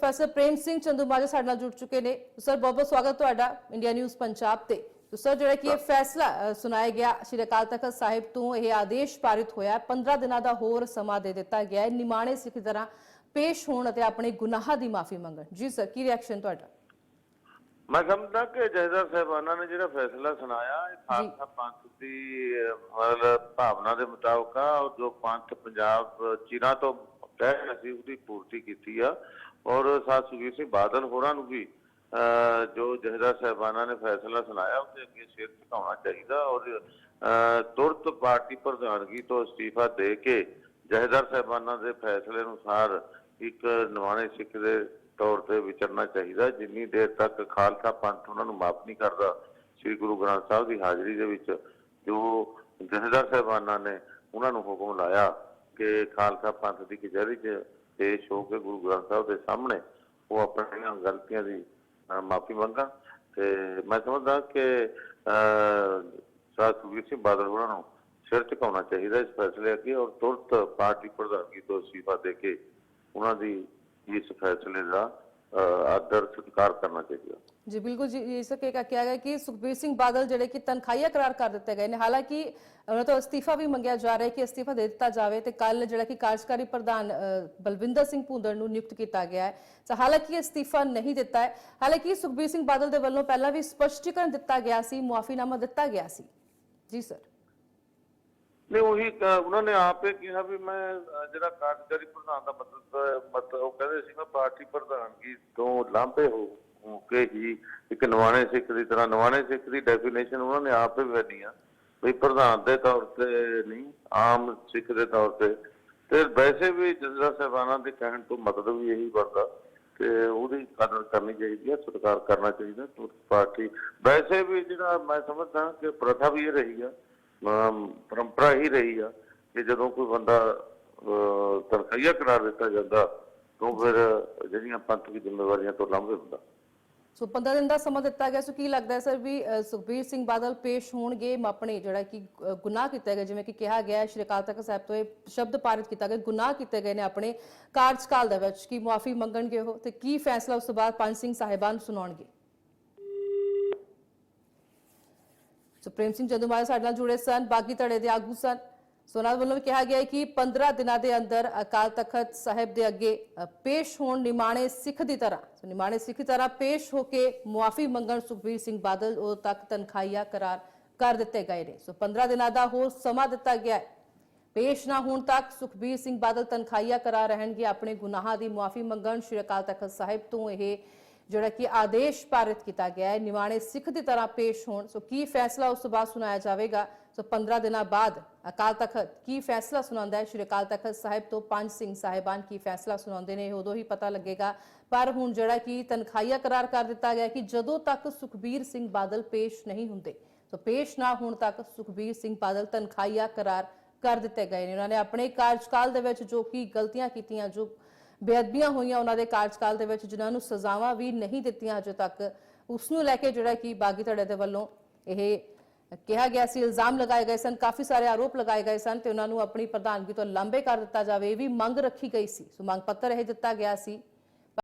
Professor Prem Singh Chandumajra ਸਾਡੇ ਨਾਲ ਜੁੜ ਚੁੱਕੇ ਨੇ। ਸਰ ਬਹੁਤ ਬਹੁਤ ਸਵਾਗਤ ਤੁਹਾਡਾ ਇੰਡੀਆ ਨਿਊਜ਼ ਪੰਜਾਬ ਤੇ। ਸਰ ਜਿਹੜਾ ਕਿ ਇਹ ਫੈਸਲਾ ਸੁਣਾਇਆ ਗਿਆ ਸ਼੍ਰੀ ਅਕਾਲ ਤਖਤ ਸਾਹਿਬ ਤੋਂ ਇਹ ਆਦੇਸ਼ ਪਾਰਿਤ ਹੋਇਆ ਹੈ। 15 ਦਿਨਾਂ ਦਾ ਹੋਰ ਸਮਾਂ ਦੇ ਦਿੱਤਾ ਗਿਆ ਹੈ। ਨਿਮਾਣੇ ਸਿੱਖ ਤਰ੍ਹਾਂ ਪੇਸ਼ ਹੋਣ ਅਤੇ ਆਪਣੇ ਗੁਨਾਹਾਂ ਦੀ ਮਾਫੀ ਮੰਗਣ। ਜੀ ਸਰ ਕੀ ਰਿਐਕਸ਼ਨ ਤੁਹਾਡਾ? ਮੈਂ ਸਮਝਦਾ ਕਿ ਜਹਦਰ ਸਾਹਿਬਾਨਾਂ ਨੇ ਜਿਹੜਾ ਫੈਸਲਾ ਸੁਣਾਇਆ ਇਹ ਖਾਲਸਾ ਪੰਥ ਦੀ ਮਤਲਬ ਭਾਵਨਾ ਦੇ ਮੁਤਾਬਕ ਆ। ਜੋ ਪੰਥ ਪੰਜਾਬ ਚਿਰਾਂ ਤੋਂ ਰਿਹਾ ਅਸੀਂ ਉਹਦੀ ਪੂਰਤੀ ਕੀਤੀ ਆ। ਔਰ ਸਾਧ ਸੁਖਬੀਰ ਸਿੰਘ ਬਾਦਲ ਹੋਰਾਂ ਨੂੰ ਵੀ ਜੋ ਜਹਦਰ ਸਾਹਿਬਾਨਾਂ ਨੇ ਫੈਸਲਾ ਸੁਣਾਇਆ, ਉਹਦੇ ਅੱਗੇ ਸਿਰ ਝੁਕਾਉਣਾ ਚਾਹੀਦਾ। ਔਰ ਤੁਰਤ ਪਾਰਟੀ ਪ੍ਰਧਾਨਗੀ ਤੋਂ ਅਸਤੀਫਾ ਦੇ ਕੇ ਜਹਦਰ ਸਾਹਿਬਾਨਾਂ ਦੇ ਫੈਸਲੇ ਅਨੁਸਾਰ ਇੱਕ ਨਵਾਣੇ ਸਿੱਖ ਦੇ ਤੌਰ ਤੇ ਵਿਚਰਨਾ ਚਾਹੀਦਾ। ਜਿੰਨੀ ਦੇਰ ਤੱਕ ਖਾਲਸਾ ਪੰਥ ਉਹਨਾਂ ਨੂੰ ਮਾਫ ਨਹੀਂ ਕਰਦਾ, ਸ੍ਰੀ ਗੁਰੂ ਗ੍ਰੰਥ ਸਾਹਿਬ ਦੀ ਹਾਜ਼ਰੀ ਦੇ ਵਿੱਚ ਜੋ ਜਥੇਦਾਰ ਸਾਹਿਬਾਨਾਂ ਨੇ ਉਹਨਾਂ ਨੂੰ ਹੁਕਮ ਲਾਇਆ ਕਿ ਖਾਲਸਾ ਪੰਥ ਦੀ ਕਚਹਿਰੀ 'ਚ ਪੇਸ਼ ਹੋ ਕੇ ਗੁਰੂ ਗ੍ਰੰਥ ਸਾਹਿਬ ਦੇ ਸਾਹਮਣੇ ਉਹ ਆਪਣੀਆਂ ਗਲਤੀਆਂ ਦੀ ਮਾਫੀ ਮੰਗਣ ਤੇ ਮੈਂ ਸਮਝਦਾ ਕਿ ਅਹ, ਸਾਧ ਸੁਖਬੀਰ ਸਿੰਘ ਬਾਦਲ ਉਹਨਾਂ ਨੂੰ ਸਿਰ ਝੁਕਾਉਣਾ ਚਾਹੀਦਾ ਇਸ ਫੈਸਲੇ ਅੱਗੇ ਔਰ ਤੁਰਤ ਪਾਰਟੀ ਪ੍ਰਧਾਨਗੀ ਤੋਂ ਅਸਤੀਫਾ ਦੇ ਕੇ ਉਹਨਾਂ ਦੀ ਇਸ ਫੈਸਲੇ ਦਾ ਅਹ, ਆਦਰ ਸਤਿਕਾਰ ਕਰਨਾ ਚਾਹੀਦਾ। ਜੀ, ਬਿਲਕੁਲ ਜੀ, ਇਹ ਸਕੇ ਕਿਹਾ ਗਿਆ ਕਿ ਸੁਖਬੀਰ ਸਿੰਘ ਬਾਦਲ ਜਿਹੜੇ ਕਿ ਤਨਖਾਹੀਆ ਕਰਾਰ ਕਰ ਦਿੱਤੇ ਗਏ ਨੇ। ਹਾਲਾਂਕਿ ਉਹਨਾਂ ਤੋਂ ਅਸਤੀਫਾ ਵੀ ਮੰਗਿਆ ਜਾ ਰਿਹਾ ਹੈ ਕਿ ਅਸਤੀਫਾ ਦੇ ਦਿੱਤਾ ਜਾਵੇ ਤੇ ਕੱਲ ਜਿਹੜਾ ਕਿ ਕਾਰਜਕਾਰੀ ਪ੍ਰਧਾਨ ਬਲਵਿੰਦਰ ਸਿੰਘ ਭੁੰਦੜ ਨੂੰ ਨਿਯੁਕਤ ਕੀਤਾ ਗਿਆ ਹੈ। ਤਾਂ ਹਾਲਾਂਕਿ ਅਸਤੀਫਾ ਨਹੀਂ ਦਿੱਤਾ ਹੈ। ਹਾਲਾਂਕਿ ਸੁਖਬੀਰ ਸਿੰਘ ਬਾਦਲ ਦੇ ਵੱਲੋਂ ਪਹਿਲਾਂ ਵੀ ਸਪਸ਼ਟੀਕਰਨ ਦਿੱਤਾ ਗਿਆ ਸੀ, ਮੁਆਫੀਨਾਮਾ ਦਿੱਤਾ ਗਿਆ ਸੀ। ਜੀ, ਸਰ। ਨਹੀਂ, ਉਹੀ ਉਹਨਾਂ ਨੇ ਆਪੇ ਕਿਹਾ ਵੀ ਮੈਂ ਜਿਹੜਾ ਕਾਰਜਕਾਰੀ ਪ੍ਰਧਾਨ ਦਾ ਮਤਲਬ ਮਤਲਬ ਉਹ ਕਹਿੰਦੇ ਸੀ ਮੈਂ ਪਾਰਟੀ ਪ੍ਰਧਾਨਗੀ ਤੋਂ ਲਾਂਭੇ ਹੋ ਕੇ ਹੀ ਇੱਕ ਨਵਾਣੇ ਸਿੱਖ ਦੀ ਤਰ੍ਹਾਂ ਨਵਾਣੇ ਸਿੱਖ ਦੀ ਡੈਫੀਨੇਸ਼ਨ ਉਹਨਾਂ ਨੇ ਆਪੇ ਬਣੀ ਆ। ਵੀ ਪ੍ਰਧਾਨ ਦੇ ਤੌਰ ਤੇ ਨਹੀਂ ਆਮ ਸਿੱਖ ਦੇ ਤੌਰ ਤੇ। ਤੇ ਵੈਸੇ ਵੀ ਜਜ਼ਰਾ ਸਾਹਿਬਾਨਾਂ ਦੇ ਕਹਿਣ ਤੋਂ ਮਤਲਬ ਵੀ ਇਹੀ ਬਣਦਾ ਕਿ ਉਹਦੀ ਕਦਰ ਕਰਨੀ ਚਾਹੀਦੀ ਹੈ ਸਤਿਕਾਰ ਕਰਨਾ ਚਾਹੀਦਾ ਪਾਰਟੀ। ਵੈਸੇ ਵੀ ਜਿਹੜਾ ਮੈਂ ਸਮਝਦਾ ਕਿ ਪ੍ਰਥਾ ਵੀ ਇਹ ਰਹੀ ਆ ਪਰੰਪਰਾ ਹੀ ਰਹੀ ਆ ਕਿ ਜਦੋਂ ਕੋਈ ਬੰਦਾ ਅਹ, ਕਰਾਰ ਦਿੱਤਾ ਜਾਂਦਾ ਤਾਂ ਫਿਰ ਜਿਹੜੀਆਂ ਪੰਥਕ ਜ਼ਿੰਮੇਵਾਰੀਆਂ ਤੋਂ ਲਾਂਭੇ ਹੁੰਦਾ। ਸੋ 15 ਦਿਨ ਦਾ ਸਮਾਂ ਦਿੱਤਾ ਗਿਆ। ਸੋ ਕੀ ਲੱਗਦਾ ਹੈ ਸਰ ਵੀ ਸੁਖਬੀਰ ਸਿੰਘ ਬਾਦਲ ਪੇਸ਼ ਹੋਣਗੇ ਆਪਣੇ ਜਿਹੜਾ ਕਿ ਗੁਨਾਹ ਕੀਤਾ ਗਿਆ ਜਿਵੇਂ ਕਿ ਕਿਹਾ ਗਿਆ ਸ਼੍ਰੀ ਅਕਾਲ ਤਖਤ ਸਾਹਿਬ ਤੋਂ ਇਹ ਸ਼ਬਦ ਪਾਰਿਤ ਕੀਤਾ ਗਿਆ, ਗੁਨਾਹ ਕੀਤੇ ਗਏ ਨੇ ਆਪਣੇ ਕਾਰਜਕਾਲ ਦੇ ਵਿੱਚ। ਕੀ ਮੁਆਫੀ ਮੰਗਣਗੇ ਉਹ ਤੇ ਕੀ ਫੈਸਲਾ ਉਸ ਤੋਂ ਬਾਅਦ ਪੰਜ ਸਿੰਘ ਸਾਹਿਬਾਨ ਸੁਣਾਉਣਗੇ? ਸੁਪਰੀਮ ਸਿੰਘ ਜੰਦੂਮਾਲ ਸਾਡੇ ਨਾਲ ਜੁੜੇ ਸਨ, ਬਾਗੀ ਧੜੇ ਦੇ ਆਗੂ ਸਨ। ਸੋਨਾ ਵੱਲੋਂ ਕਿਹਾ ਗਿਆ ਹੈ ਕਿ 15 ਦਿਨਾਂ ਦੇ ਅੰਦਰ ਅਕਾਲ ਤਖਤ ਸਾਹਿਬ ਦੇ ਅੱਗੇ ਪੇਸ਼ ਹੋਣ ਨਿਮਾਣੇ ਸਿੱਖ ਦੀ ਤਰ੍ਹਾਂ, ਸੋ ਨਿਮਾਣੇ ਸਿੱਖ ਦੀ ਤਰ੍ਹਾਂ ਪੇਸ਼ ਹੋ ਕੇ ਮੁਆਫੀ ਮੰਗਣ ਸੁਖਬੀਰ ਸਿੰਘ ਬਾਦਲ ਉਹ ਤੱਕ ਤਨਖਾਹੀਆ ਕਰਾਰ ਕਰ ਦਿੱਤੇ ਗਏ ਨੇ। ਸੋ 15 ਦਿਨਾਂ ਦਾ ਹੋਰ ਸਮਾਂ ਦਿੱਤਾ ਗਿਆ ਹੈ। ਪੇਸ਼ ਨਾ ਹੋਣ ਤੱਕ ਸੁਖਬੀਰ ਸਿੰਘ ਬਾਦਲ ਤਨਖਾਹੀਆ ਕਰਾ ਰਹਿਣਗੇ। ਆਪਣੇ ਗੁਨਾਹਾਂ ਦੀ ਮੁਆਫੀ ਮੰਗਣ ਸ਼੍ਰੀ ਅਕਾਲ ਤਖਤ ਸਾਹਿਬ ਤੋਂ ਇਹ ਜਿਹੜਾ ਕਿ ਆਦੇਸ਼ ਪਾਰਿਤ ਕੀਤਾ ਗਿਆ ਹੈ, ਨਿਵਾਣੇ ਸਿੱਖ ਦੀ ਤਰ੍ਹਾਂ ਪੇਸ਼ ਹੋਣ। ਸੋ ਕੀ ਫੈਸਲਾ ਉਸ ਤੋਂ ਬਾਅਦ ਸੁਣਾਇਆ ਜਾਵੇਗਾ? ਸੋ 15 ਦਿਨਾਂ ਬਾਅਦ ਅਕਾਲ ਤਖਤ ਕੀ ਫੈਸਲਾ ਸੁਣਾਉਂਦਾ ਹੈ? ਸ਼੍ਰੀ ਅਕਾਲ ਤਖਤ ਸਾਹਿਬ ਤੋਂ ਪੰਜ ਸਿੰਘ ਸਾਹਿਬਾਨ ਕੀ ਫੈਸਲਾ ਸੁਣਾਉਂਦੇ ਨੇ, ਉਦੋਂ ਹੀ ਪਤਾ ਲੱਗੇਗਾ। ਪਰ ਹੁਣ ਜਿਹੜਾ ਕਿ ਤਨਖਾਹੀਆ ਕਰਾਰ ਕਰ ਦਿੱਤਾ ਗਿਆ ਕਿ ਜਦੋਂ ਤੱਕ ਸੁਖਬੀਰ ਸਿੰਘ ਬਾਦਲ ਪੇਸ਼ ਨਹੀਂ ਹੁੰਦੇ, ਸੋ ਪੇਸ਼ ਨਾ ਹੋਣ ਤੱਕ ਸੁਖਬੀਰ ਸਿੰਘ ਬਾਦਲ ਤਨਖਾਹੀਆ ਕਰਾਰ ਕਰ ਦਿੱਤੇ ਗਏ ਨੇ। ਉਹਨਾਂ ਨੇ ਆਪਣੇ ਕਾਰਜਕਾਲ ਦੇ ਵਿੱਚ ਜੋ ਕੀ ਗਲਤੀਆਂ ਕੀਤੀਆਂ, ਜੋ ਬੇਅਦਬੀਆਂ ਹੋਈਆਂ ਉਹਨਾਂ ਦੇ ਕਾਰਜਕਾਲ ਦੇ ਵਿੱਚ, ਜਿਨ੍ਹਾਂ ਨੂੰ ਸਜ਼ਾਵਾਂ ਵੀ ਨਹੀਂ ਦਿੱਤੀਆਂ ਅਜੇ ਤੱਕ। ਉਸ ਨੂੰ ਲੈ ਕੇ ਜਿਹੜਾ ਕਿ ਬਾਗੀ ਧੜੇ ਦੇ ਵੱਲੋਂ ਇਹ ਕਿਹਾ ਗਿਆ ਸੀ, ਇਲਜ਼ਾਮ ਲਗਾਏ ਗਏ ਸਨ, ਕਾਫੀ ਸਾਰੇ ਆਰੋਪ ਲਗਾਏ ਗਏ ਸਨ ਤੇ ਉਹਨਾਂ ਨੂੰ ਆਪਣੀ ਪ੍ਰਧਾਨਗੀ ਤੋਂ ਲਾਂਬੇ ਕਰ ਦਿੱਤਾ ਜਾਵੇ, ਇਹ ਵੀ ਮੰਗ ਰੱਖੀ ਗਈ ਸੀ। ਸੋ ਮੰਗ ਪੱਤਰ ਇਹ ਦਿੱਤਾ ਗਿਆ ਸੀ।